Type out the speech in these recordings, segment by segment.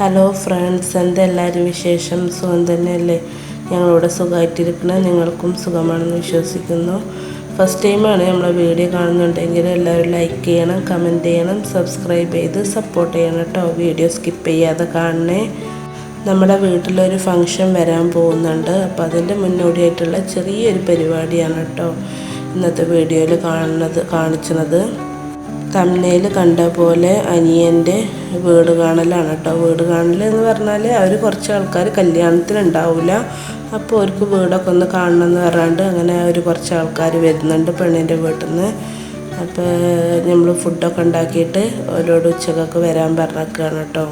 Hello friends എന്തെല്ലാവരും വിശേഷം? സുഖം തന്നെയല്ലേ? ഞങ്ങളിവിടെ സുഖമായിട്ടിരിക്കണം നിങ്ങൾക്കും സുഖമാണെന്ന് വിശ്വസിക്കുന്നു. ഫസ്റ്റ് ടൈമാണ് നമ്മളെ വീഡിയോ കാണുന്നുണ്ടെങ്കിൽ എല്ലാവരും ലൈക്ക് ചെയ്യണം കമന്റ് ചെയ്യണം സബ്സ്ക്രൈബ് ചെയ്ത് സപ്പോർട്ട് ചെയ്യണം കേട്ടോ. വീഡിയോ സ്കിപ്പ് ചെയ്യാതെ കാണണേ. നമ്മുടെ വീട്ടിലൊരു ഫങ്ഷൻ വരാൻ പോകുന്നുണ്ട്. അപ്പോൾ അതിന്റെ മുന്നോടിയായിട്ടുള്ള ചെറിയൊരു പരിപാടിയാണ് കേട്ടോ ഇന്നത്തെ വീഡിയോയിൽ കാണുന്നത് കാണിച്ചത്. തമ്മനയിൽ കണ്ട പോലെ അനിയന്റെ വീട് കാണലാണ് കേട്ടോ വീട് കാണൽ എന്ന് പറഞ്ഞാൽ അവർ കുറച്ച് ആൾക്കാർ കല്യാണത്തിന് ഉണ്ടാവില്ല അപ്പോൾ അവർക്ക് വീടൊക്കെ ഒന്ന് കാണണം എന്ന് പറഞ്ഞാണ്ട് അങ്ങനെ അവർ കുറച്ച് ആൾക്കാർ വരുന്നുണ്ട് പെണ്ണിന്റെ വീട്ടിൽ നിന്ന് അപ്പോൾ നമ്മൾ ഫുഡൊക്കെ ഉണ്ടാക്കിയിട്ട് ഓരോട് ഉച്ചക്കൊക്കെ വരാൻ പറഞ്ഞേക്കാണ് കേട്ടോ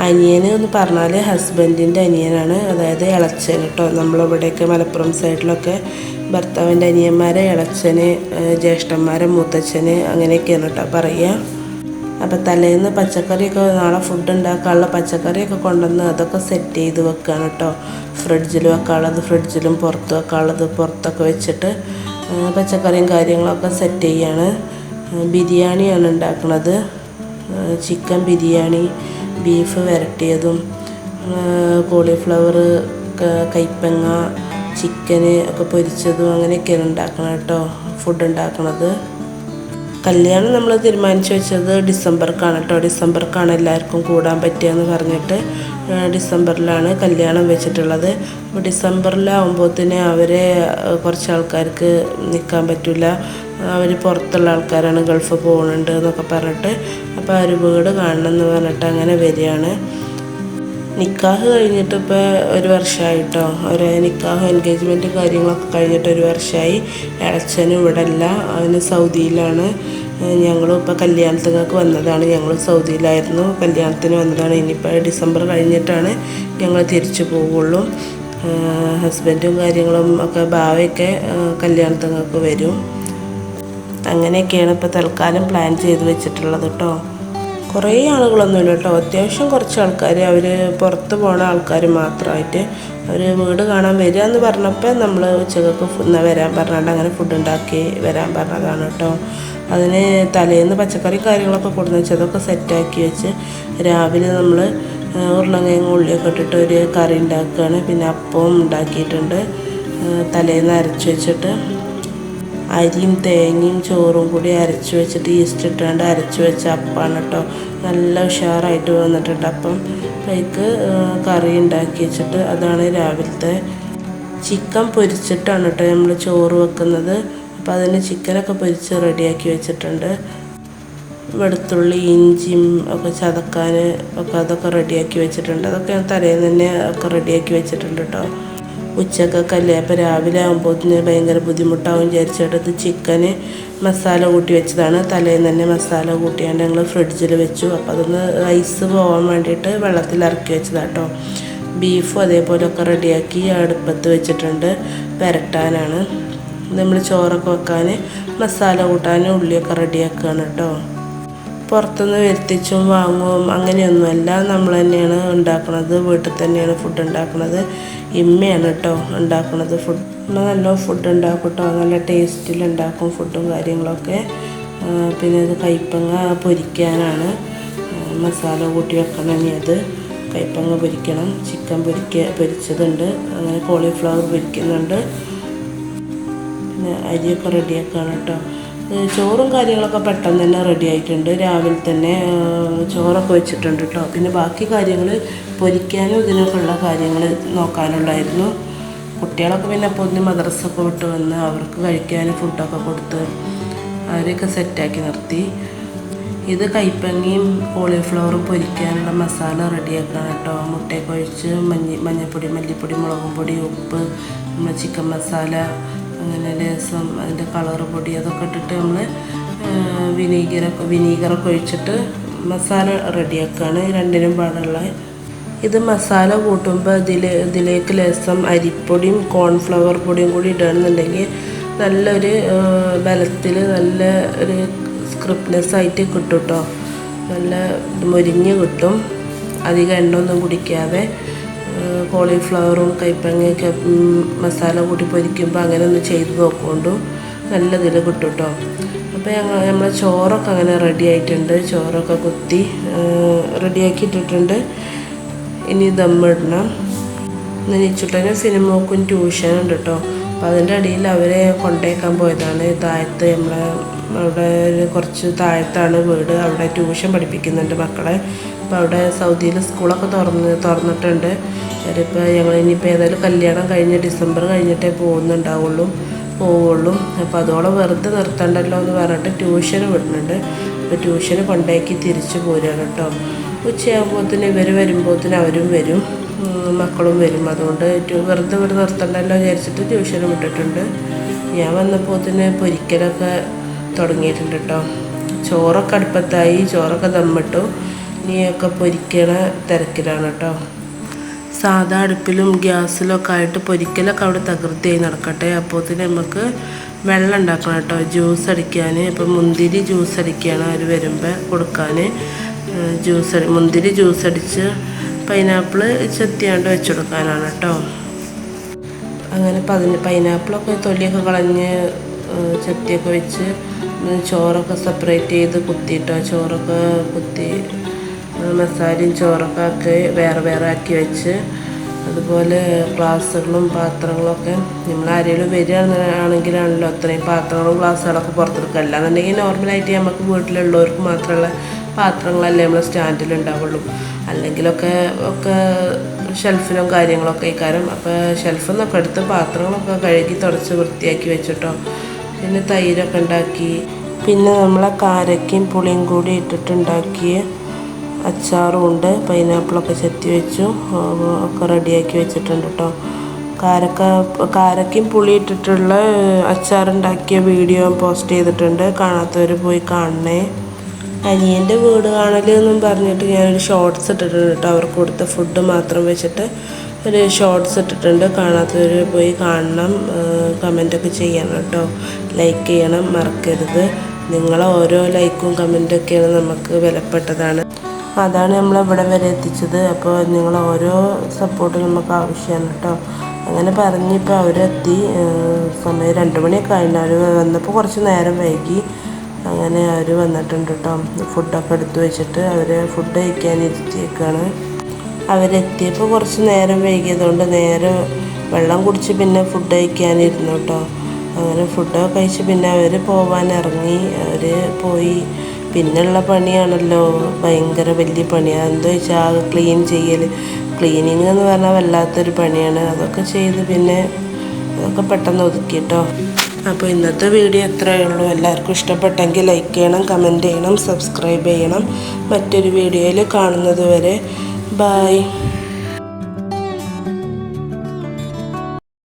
അനിയന് എന്ന് പറഞ്ഞാൽ ഹസ്ബൻഡിന്റെ അനിയനാണ്. അതായത് ഇളച്ചൻ കേട്ടോ. നമ്മളിവിടെയൊക്കെ മലപ്പുറം സൈഡിലൊക്കെ ഭർത്താവിന്റെ അനിയന്മാരെ ഇളച്ചന് ജ്യേഷ്ഠന്മാരെ മൂത്തച്ഛന് അങ്ങനെയൊക്കെയാണ് കേട്ടോ പറയുക. അപ്പം തലേന്ന് പച്ചക്കറിയൊക്കെ നാളെ ഫുഡ് ഉണ്ടാക്കാനുള്ള പച്ചക്കറിയൊക്കെ കൊണ്ടുവന്ന് അതൊക്കെ സെറ്റ് ചെയ്ത് വെക്കുകയാണ് കേട്ടോ. ഫ്രിഡ്ജിൽ വെക്കാനുള്ളത് ഫ്രിഡ്ജിലും പുറത്ത് വെക്കാനുള്ളത് പുറത്തൊക്കെ വെച്ചിട്ട് പച്ചക്കറിയും കാര്യങ്ങളൊക്കെ സെറ്റ് ചെയ്യാണ്. ബിരിയാണിയാണ് ഉണ്ടാക്കുന്നത് ചിക്കൻ ബിരിയാണി ബീഫ് വരട്ടിയതും കോളിഫ്ലവർ കൈപ്പങ്ങ ചിക്കന് ഒക്കെ പൊരിച്ചതും അങ്ങനെയൊക്കെയാണ് ഉണ്ടാക്കണം കേട്ടോ ഫുഡ് ഉണ്ടാക്കണത്. കല്യാണം നമ്മൾ തീരുമാനിച്ചു വെച്ചത് ഡിസംബർക്കാണ് കേട്ടോ ഡിസംബർക്കാണ് എല്ലാവർക്കും കൂടാൻ പറ്റിയെന്ന് പറഞ്ഞിട്ട് ഡിസംബറിലാണ് കല്യാണം വെച്ചിട്ടുള്ളത്. അപ്പോൾ ഡിസംബറിലാവുമ്പോഴത്തേന് അവരെ കുറച്ച് ആൾക്കാർക്ക് നിൽക്കാൻ പറ്റില്ല അവർ പുറത്തുള്ള ആൾക്കാരാണ് ഗൾഫ് പോകുന്നുണ്ട് എന്നൊക്കെ പറഞ്ഞിട്ട് അപ്പോൾ അവർ വീട് കാണണം എന്ന് പറഞ്ഞിട്ട് അങ്ങനെ വരികയാണ്. നിക്കാഹ് കഴിഞ്ഞിട്ട് ഇപ്പോൾ ഒരു വർഷമായിട്ടോ ഒരു നിക്കാഹ് എൻഗേജ്മെന്റ് കാര്യങ്ങളൊക്കെ കഴിഞ്ഞിട്ട് ഒരു വർഷമായി. ഇളച്ചനും ഇവിടെ അല്ല അവന് സൗദിയിലാണ്. ഞങ്ങളും ഇപ്പോൾ കല്യാണത്തിനൊക്കെ വന്നതാണ്. ഞങ്ങൾ സൗദിയിലായിരുന്നു. കല്യാണത്തിന് വന്നതാണ്. ഇനിയിപ്പോൾ ഡിസംബർ കഴിഞ്ഞിട്ടാണ് ഞങ്ങൾ തിരിച്ചു പോവുള്ളൂ. ഹസ്ബൻഡും കാര്യങ്ങളും ഒക്കെ ഭാവയൊക്കെ കല്യാണത്തിനൊക്കെ വരും. അങ്ങനെയൊക്കെയാണ് ഇപ്പോൾ തൽക്കാലം പ്ലാൻ ചെയ്ത് വെച്ചിട്ടുള്ളത് കേട്ടോ കുറേ ആളുകളൊന്നുമില്ല കേട്ടോ. അത്യാവശ്യം കുറച്ച് ആൾക്കാർ അവർ പുറത്ത് പോണ ആൾക്കാർ മാത്രമായിട്ട് അവർ വീട് കാണാൻ വരിക എന്ന് പറഞ്ഞപ്പോൾ നമ്മൾ ഉച്ചക്കൊക്കെ ഫുഡ് വരാൻ പറഞ്ഞാണ്ട് അങ്ങനെ ഫുഡ് ഉണ്ടാക്കി വരാൻ പറഞ്ഞതാണ് കേട്ടോ. അതിന് തലേന്ന് പച്ചക്കറി കാര്യങ്ങളൊക്കെ കൊടുന്ന് വെച്ച് അതൊക്കെ സെറ്റാക്കി വെച്ച് രാവിലെ നമ്മൾ ഉരുളങ്കിഴങ്ങ് ഉള്ളിയൊക്കെ ഇട്ടിട്ട് ഒരു കറി ഉണ്ടാക്കുകയാണ്. പിന്നെ അപ്പവും ഉണ്ടാക്കിയിട്ടുണ്ട്. തലേന്ന് അരച്ച് വെച്ചിട്ട് അരിയും തേങ്ങയും ചോറും കൂടി അരച്ച് വെച്ചിട്ട് ഈസ്റ്റ് ഇട്ടാണ്ട് അരച്ച് വെച്ച അപ്പമാണ് കേട്ടോ നല്ല ഉഷാറായിട്ട് വന്നിട്ടുണ്ട്. അപ്പം അതിലേക്ക് കറി ഉണ്ടാക്കി വെച്ചിട്ട് അതാണ് രാവിലത്തെ ചിക്കൻ പൊരിച്ചിട്ടാണ് കേട്ടോ നമ്മൾ ചോറ് വെക്കുന്നത്. അപ്പോൾ അതിന് ചിക്കനൊക്കെ പൊരിച്ച് റെഡിയാക്കി വെച്ചിട്ടുണ്ട്. വെളുത്തുള്ളി ഇഞ്ചിയും ഒക്കെ ചതക്കാൻ ഒക്കെ അതൊക്കെ റെഡിയാക്കി വെച്ചിട്ടുണ്ട്. അതൊക്കെ ഞാൻ തലേന്ന് തന്നെ ഒക്കെ റെഡിയാക്കി വെച്ചിട്ടുണ്ട് കേട്ടോ ഉച്ചക്കൊക്കെ അല്ലേ? അപ്പോൾ രാവിലെ ആകുമ്പോഴത്തേന് ഭയങ്കര ബുദ്ധിമുട്ടാവും വിചാരിച്ചിട്ടത് ചിക്കന് മസാല കൂട്ടി വെച്ചതാണ്. തലേന്ന് തന്നെ മസാല കൂട്ടിയാണ്ട് ഞങ്ങൾ ഫ്രിഡ്ജിൽ വെച്ചു. അപ്പോൾ അതൊന്ന് റൈസ് പോകാൻ വേണ്ടിയിട്ട് വെള്ളത്തിൽ ഇറക്കി വെച്ചതാട്ടോ. ബീഫും അതേപോലെയൊക്കെ റെഡിയാക്കി അടുപ്പത്ത് വെച്ചിട്ടുണ്ട്. പുരട്ടാനാണ്. നമ്മൾ ചോറൊക്കെ വെക്കാൻ മസാല കൂട്ടാൻ ഉള്ളിയൊക്കെ റെഡിയാക്കുകയാണ് കേട്ടോ പുറത്തുനിന്ന് വരുത്തിച്ചും വാങ്ങും അങ്ങനെയൊന്നുമല്ല. നമ്മൾ തന്നെയാണ് ഉണ്ടാക്കുന്നത് വീട്ടിൽ തന്നെയാണ് ഫുഡ് ഉണ്ടാക്കുന്നത് ഇമ്മയാണ് കേട്ടോ ഉണ്ടാക്കുന്നത് ഫുഡ് നമ്മൾ നല്ല ഫുഡ് ഉണ്ടാക്കും കേട്ടോ നല്ല ടേസ്റ്റിൽ ഉണ്ടാക്കും ഫുഡും കാര്യങ്ങളൊക്കെ. പിന്നെ അത് കയ്പങ്ങ പൊരിക്കാനാണ്. മസാല കൂട്ടി വെക്കണം ഇനി അത്. കയ്പ്പങ്ങ പൊരിക്കണം. ചിക്കൻ പൊരിക്ക പൊരിച്ചതുണ്ട്. അങ്ങനെ കോളിഫ്ലവർ പൊരിക്കുന്നുണ്ട്. പിന്നെ അരിയൊക്കെ റെഡിയാക്കുകയാണ് കേട്ടോ ചോറും കാര്യങ്ങളൊക്കെ പെട്ടെന്ന് തന്നെ റെഡി ആയിട്ടുണ്ട്. രാവിലെ തന്നെ ചോറൊക്കെ വെച്ചിട്ടുണ്ട് കേട്ടോ പിന്നെ ബാക്കി കാര്യങ്ങൾ പൊരിക്കാനും ഇതിനൊക്കെ ഉള്ള കാര്യങ്ങൾ നോക്കാനുള്ളായിരുന്നു. കുട്ടികളൊക്കെ പിന്നെ അപ്പോൾ ഒന്ന് മദ്രസൊക്കെ വിട്ട് വന്ന് അവർക്ക് കഴിക്കാൻ ഫുഡൊക്കെ കൊടുത്ത് അവരെയൊക്കെ സെറ്റാക്കി നിർത്തി. ഇത് കൈപ്പങ്ങിയും കോളിഫ്ലവറും പൊരിക്കാനുള്ള മസാല റെഡിയാക്കണം കേട്ടോ മുട്ടയൊക്കെ ഒഴിച്ച് മഞ്ഞ മഞ്ഞൾപ്പൊടി മല്ലിപ്പൊടി മുളകും പൊടി ഉപ്പ് നമ്മൾ ചിക്കൻ മസാല അങ്ങനെ ലേസം അതിന്റെ കളർ പൊടി അതൊക്കെ ഇട്ടിട്ട് നമ്മൾ വിനീഗറൊക്കെ വിനീഗറൊക്കെ ഒഴിച്ചിട്ട് മസാല റെഡിയാക്കുകയാണ് രണ്ടിനും പാടുള്ള. ഇത് മസാല കൂട്ടുമ്പോൾ ഇതിൽ ഇതിലേക്ക് ലേസം അരിപ്പൊടിയും കോൺഫ്ലവർ പൊടിയും കൂടി ഇടുകയാണെന്നുണ്ടെങ്കിൽ നല്ലൊരു ബലത്തിൽ നല്ല ഒരു സ്ക്രിപ്റ്റ്നെസ് ആയിട്ട് കിട്ടും കേട്ടോ നല്ല മുരിഞ്ഞ് കിട്ടും. അധികം എണ്ണ ഒന്നും കുടിക്കാതെ. കോളിഫ്ലവറും കൈപ്പങ്ങയൊക്കെ മസാല കൂട്ടി പൊരിക്കുമ്പോൾ അങ്ങനെ ഒന്ന് ചെയ്ത് നോക്കൊണ്ടു നല്ലതിൽ കിട്ടും കേട്ടോ അപ്പോൾ ഞങ്ങൾ നമ്മളെ ചോറൊക്കെ അങ്ങനെ റെഡി ആയിട്ടുണ്ട്. ചോറൊക്കെ കുത്തി റെഡിയാക്കി ഇട്ടിട്ടുണ്ട് ഇനി ദമ്മിടണം. ഇന്ന് നിച്ചുട്ടന് ട്യൂഷൻ ഉണ്ട് കേട്ടോ അപ്പോൾ അതിന്റെ അടിയിൽ അവരെ കൊണ്ടേക്കാൻ പോയതാണ്. താഴത്ത് നമ്മളെ അവിടെ കുറച്ച് താഴത്താണ് വീട്. അവിടെ ട്യൂഷൻ പഠിപ്പിക്കുന്നുണ്ട് മക്കളെ. അപ്പോൾ അവിടെ സൗദിയിൽ സ്കൂളൊക്കെ തുറന്ന് തുറന്നിട്ടുണ്ട്. അവരിപ്പോൾ ഞങ്ങൾ ഇനിയിപ്പോൾ ഏതായാലും കല്യാണം കഴിഞ്ഞ് ഡിസംബർ കഴിഞ്ഞിട്ടേ പോകുന്നുണ്ടാവുള്ളൂ പോവുള്ളൂ. അപ്പോൾ അതോളം വെറുതെ നിർത്തണ്ടല്ലോ എന്ന് പറഞ്ഞിട്ട് ട്യൂഷന് വിടുന്നുണ്ട്. അപ്പോൾ ട്യൂഷന് കൊണ്ടാക്കി തിരിച്ചു പോരുകയാണ് കേട്ടോ. ഉച്ചയാകുമ്പോഴത്തേന് ഇവർ വരുമ്പോഴത്തേന് അവരും വരും. മക്കളും വരും. അതുകൊണ്ട് വെറുതെ ഇവിടെ നിർത്തണ്ടല്ലോ വിചാരിച്ചിട്ട് ട്യൂഷൻ വിട്ടിട്ടുണ്ട്. ഞാൻ വന്നപ്പോഴത്തേന് പൊരിക്കലൊക്കെ തുടങ്ങിയിട്ടുണ്ട് കേട്ടോ ചോറൊക്കെ അടുപ്പത്തായി ചോറൊക്കെ ദമ്മിട്ടു. ഇനിയൊക്കെ പൊരിക്കണ തിരക്കിലാണ് കേട്ടോ സാധാ അടുപ്പിലും ഗ്യാസിലൊക്കെ ആയിട്ട് പൊരിക്കലൊക്കെ അവിടെ തകൃതിയായി നടക്കട്ടെ. അപ്പോഴത്തേന് നമുക്ക് വെള്ളം ഉണ്ടാക്കണം കേട്ടോ ജ്യൂസ് അടിക്കാൻ. ഇപ്പം മുന്തിരി ജ്യൂസ് അടിക്കുകയാണ് അവർ വരുമ്പോൾ കൊടുക്കാൻ. ജ്യൂസ് മുന്തിരി ജ്യൂസ് അടിച്ച് പൈനാപ്പിൾ ചെത്തിയാണ്ട് വെച്ച് കൊടുക്കാനാണ് കേട്ടോ. അങ്ങനെ പതിന് പൈനാപ്പിളൊക്കെ തൊലിയൊക്കെ കളഞ്ഞ് ചെത്തിയൊക്കെ വെച്ച് ചോറൊക്കെ സെപ്പറേറ്റ് ചെയ്ത് കുത്തിയിട്ടോ ചോറൊക്കെ കുത്തി മസാലയും ചോറൊക്കെ ആക്കി വേറെ വേറെ ആക്കി വെച്ച് അതുപോലെ ഗ്ലാസ്സുകളും പാത്രങ്ങളൊക്കെ നമ്മൾ ആരെങ്കിലും വരികയാണെങ്കിലാണല്ലോ അത്രയും പാത്രങ്ങളും ഗ്ലാസ്സുകളൊക്കെ പുറത്തെടുക്കുക. അല്ലാന്നുണ്ടെങ്കിൽ നോർമലായിട്ട് നമുക്ക് വീട്ടിലുള്ളവർക്ക് മാത്രമുള്ള പാത്രങ്ങളല്ലേ നമ്മൾ സ്റ്റാൻഡിൽ ഉണ്ടാവുള്ളൂ അല്ലെങ്കിലൊക്കെ ഒക്കെ ഷെൽഫിലും കാര്യങ്ങളൊക്കെ ഇക്കാരം അപ്പോൾ ഷെൽഫിൽ നിന്നൊക്കെ എടുത്ത് പാത്രങ്ങളൊക്കെ കഴുകി തുടച്ച് വൃത്തിയാക്കി വെച്ചിട്ടോ. പിന്നെ തൈരൊക്കെ ഉണ്ടാക്കി. പിന്നെ നമ്മളെ കാരക്കയും പുളിയും കൂടി ഇട്ടിട്ടുണ്ടാക്കിയ അച്ചാറും ഉണ്ട് പൈനാപ്പിളൊക്കെ ചെത്തി വെച്ചു. ഒക്കെ റെഡിയാക്കി വെച്ചിട്ടുണ്ട് കേട്ടോ കാരക്ക കാരക്കയും പുളി ഇട്ടിട്ടുള്ള അച്ചാറുണ്ടാക്കിയ വീഡിയോ പോസ്റ്റ് ചെയ്തിട്ടുണ്ട്. കാണാത്തവർ പോയി കാണണേ. അനിയന്റെ വീട് കാണലെന്നും പറഞ്ഞിട്ട് ഞാനൊരു ഷോർട്സ് ഇട്ടിട്ടുണ്ട് കേട്ടോ. അവർക്ക് കൊടുത്ത ഫുഡ് മാത്രം വെച്ചിട്ട് ഒരു ഷോർട്സ് ഇട്ടിട്ടുണ്ട്. കാണാത്തവർ പോയി കാണണം. കമന്റൊക്കെ ചെയ്യണം കേട്ടോ. ലൈക്ക് ചെയ്യണം. മറക്കരുത്. നിങ്ങളെ ഓരോ ലൈക്കും കമന്റൊക്കെയാണ് നമുക്ക് വിലപ്പെട്ടതാണ്. അതാണ് നമ്മൾ ഇവിടെ വരെ എത്തിച്ചത്. അപ്പോൾ നിങ്ങൾ ഓരോ സപ്പോർട്ടും നമുക്ക് ആവശ്യമാണ് കേട്ടോ. അങ്ങനെ പറഞ്ഞിപ്പോൾ അവരെത്തി. സമയം രണ്ട് മണിയൊക്കെ ആയിട്ടുണ്ട് അവർ വന്നപ്പോൾ കുറച്ച് നേരം വൈകി. അങ്ങനെ അവർ വന്നിട്ടുണ്ട് കേട്ടോ ഫുഡൊക്കെ എടുത്തു വെച്ചിട്ട് അവർ ഫുഡ് കഴിക്കാൻ ഇരുത്തിയേക്കാണ്. അവരെത്തിയപ്പോൾ കുറച്ച് നേരം വൈകിയതുകൊണ്ട് നേരെ വെള്ളം കുടിച്ച് പിന്നെ ഫുഡ് കഴിക്കാനിരുന്നു കേട്ടോ അങ്ങനെ ഫുഡൊക്കെ കഴിച്ച് പിന്നെ അവർ പോവാൻ ഇറങ്ങി. അവർ പോയി. പിന്നെയുള്ള പണിയാണല്ലോ. ഭയങ്കര വലിയ പണിയാണ് എന്താ വെച്ചാൽ ആകെ ക്ലീൻ ചെയ്യൽ ക്ലീനിങ് എന്ന് പറഞ്ഞാൽ വല്ലാത്തൊരു പണിയാണ്. അതൊക്കെ ചെയ്ത് പിന്നെ അതൊക്കെ പെട്ടെന്ന് ഒതുക്കി കേട്ടോ അപ്പോൾ ഇന്നത്തെ വീഡിയോ എത്രയേ ഉള്ളൂ. എല്ലാവർക്കും ഇഷ്ടപ്പെട്ടെങ്കിൽ ലൈക്ക് ചെയ്യണം കമന്റ് ചെയ്യണം സബ്സ്ക്രൈബ് ചെയ്യണം. മറ്റൊരു വീഡിയോയിൽ കാണുന്നത് വരെ ബായ്